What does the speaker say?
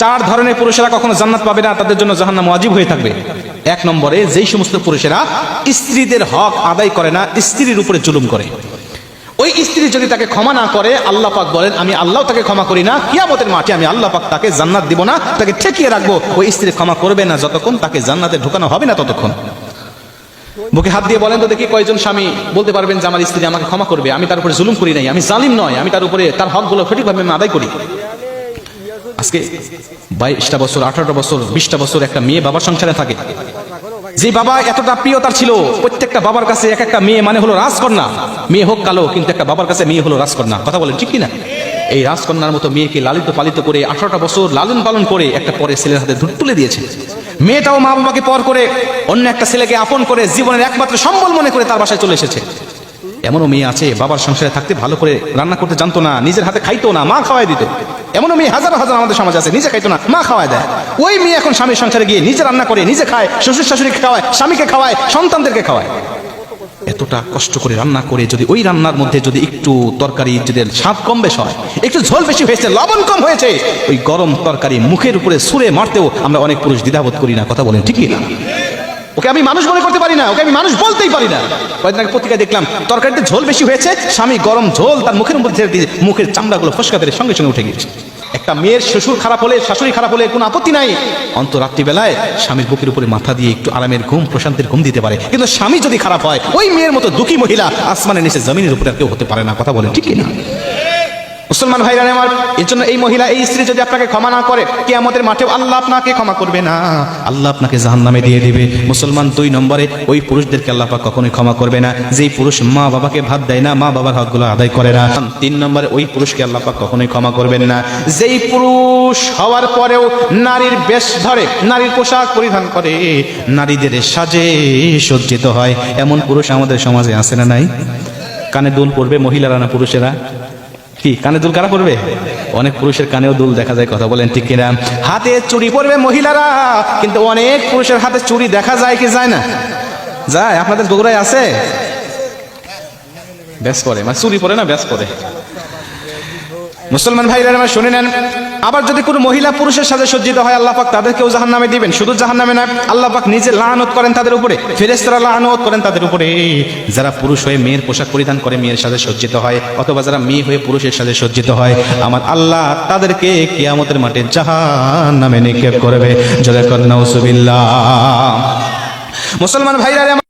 চার ধরনের পুরুষেরা কখনো জান্নাত পাবে না, তাদের জন্য জাহান্নাম ওয়াজিব হয়ে থাকবে। এক নম্বরে, যেই সমস্ত পুরুষেরা স্ত্রীদের হক আদায় করে না, স্ত্রীর উপরে জুলুম করে। ওই স্ত্রী যদি তাকে ক্ষমা না করে, আল্লাহ পাক বলেন, আমি আল্লাহ তাকে ক্ষমা করি না, কিয়ামতের মাঠে আমি আল্লাহ পাক তাকে জান্নাত দিব না, তাকে ঠেকিয়ে রাখব। ওই স্ত্রী ক্ষমা করবে না যতক্ষণ তাকে জান্নাতে ঢোকানো হবে না ততক্ষণ। বুকে হাত দিয়ে বলেন তো দেখি কয়জন স্বামী বলতে পারবেন যে আমার স্ত্রী আমাকে ক্ষমা করবে, আমি তার উপরে জুলুম করি নাই, আমি জালিম নয়, আমি তার উপরে তার হকগুলো সঠিকভাবে আমি আদায় করি। আজকে বাইশটা বছর, আঠারোটা বছর, বিশটা বছর একটা মেয়ে বাবার সংসারে থাকে। যে বাবা এতটা প্রিয় তার ছিল, প্রত্যেকটা বাবার কাছে এক একটা মেয়ে মানে হলো রাজকন্যা। মেয়ে হোক কালো, কিন্তু একটা বাবার কাছে মেয়ে হলো রাজকন্যা। কথা বলেন, ঠিক কিনা এই রাজকন্যার মতো মেয়েকে লালিত পালিত করে আঠারোটা বছর লালন পালন করে একটা পরে ছেলের হাতে তুলে দিয়েছে। মেয়েটাও মা বাবাকে পর করে অন্য একটা ছেলেকে আপন করে জীবনের একমাত্র সম্বল মনে করে তার বাসায় চলে এসেছে। এমনও মেয়ে আছে, বাবার সংসারে থাকতে ভালো করে রান্না করতে জানতো না, নিজের হাতে খাইতো না, মা খাওয়াই দিত। এমনও মেয়ে হাজার হাজার আমাদের সমাজ আছে, নিজে খাইতো না, মা খাওয়ায় দেয়। ওই মেয়ে এখন স্বামীর সংসারে গিয়ে নিজে রান্না করে, নিজে খায় শ্বশুর শাশুড়িকে খাওয়ায়, স্বামীকে খাওয়ায়, সন্তানদেরকে খাওয়ায়। এতটা কষ্ট করে রান্না করে যদি ওই রান্নার মধ্যে যদি একটু তরকারি, যদি স্বাদ কম বেশ হয়, একটু ঝোল বেশি হয়েছে, লবণ কম হয়েছে, ওই গরম তরকারি মুখের উপরে সুরে মারতেও আমরা অনেক পুরুষ দ্বিধাবোধ করি না, কথা বলেন, ঠিকই না? ওকে আমি মানুষ মনে করতে পারি না, ওকে আমি মানুষ বলতেই পারি না। কয়েকদিন আগে পত্রিকায় দেখলাম, তরকারিতে ঝোল বেশি হয়েছে, স্বামী গরম ঝোল, তার মুখের মধ্যে ছেড়ে দিয়ে মুখের চামড়াগুলো ফসকা দিয়ে সঙ্গে সঙ্গে উঠে গিয়েছে। একটা মেয়ের শ্বশুর খারাপ হলে, শাশুড়ি খারাপ হলে কোনো আপত্তি নাই। অন্ত রাত্রিবেলায় স্বামীর বুকের উপরে মাথা দিয়ে একটু আরামের ঘুম, প্রশান্তির ঘুম দিতে পারে। কিন্তু স্বামী যদি খারাপ হয়, ওই মেয়ের মতো দুঃখী মহিলা আসমানের নিচে জমিনের উপরে আর কেউ হতে পারে না, কথা বলেন ঠিক না মুসলমান ভাইরা আমার এর জন্য এই মহিলা, এই স্ত্রী যদি আপনাকে ক্ষমা না করে কে আমাদের মাঠেও আল্লাহ আপনাকে ক্ষমা করবে না। আল্লাহ আপনাকে জাহান নামে দিয়ে দিবে। মুসলমান দুই নম্বরে, ওই পুরুষদেরকে আল্লাহ পাক কখনোই ক্ষমা করবে না। যেই পুরুষ মা বাবাকে ভাত দেয় না, মা বাবার হকগুলো আদায় করে না। তিন নম্বরে, ওই পুরুষকে আল্লাহ পাক কখনোই ক্ষমা করবেন না। যেই পুরুষ হওয়ার পরেও নারীর বেশ ধরে, নারীর পোশাক পরিধান করে, নারীদের সাজে সজ্জিত হয়। এমন পুরুষ আমাদের সমাজে আছে না নাই? কানে দুল পড়বে, মহিলারা না পুরুষেরা? কি, কানে দুল কারা পড়বে? অনেক পুরুষের কানেও দুল দেখা যায়, কথা বলেন ঠিক কিনা? হাতে চুরি পরবে মহিলারা, কিন্তু অনেক পুরুষের হাতে চুরি দেখা যায় কি যায় না? যায়, আপনাদের বগুড়ায় আছে? ব্যাস করে মানে চুরি পরে না, ব্যাস করে। মুসলমান ভাইরা আমার শুনে নেন। আবার যদি কোনো মহিলা পুরুষের সাথে সজ্জিত হয়, আল্লাহ পাক তাদেরকেও জাহান নামে দিবেন। শুধু জাহান নামে না আল্লাহ পাক নিজে লানত করেন তাদের উপরে। ফেরেস্তারা লানত করেন তাদের উপরে। যারা পুরুষ হয়ে মেয়ের পোশাক পরিধান করে মেয়ের সাথে সজ্জিত হয়, অথবা যারা মেয়ে হয়ে পুরুষের সাথে সজ্জিত হয়, আমার আল্লাহ তাদেরকে কিয়ামতের মাঠে জাহান নামে নিক্ষেপ করবে। জলে কন্যা মুসলমান ভাইরা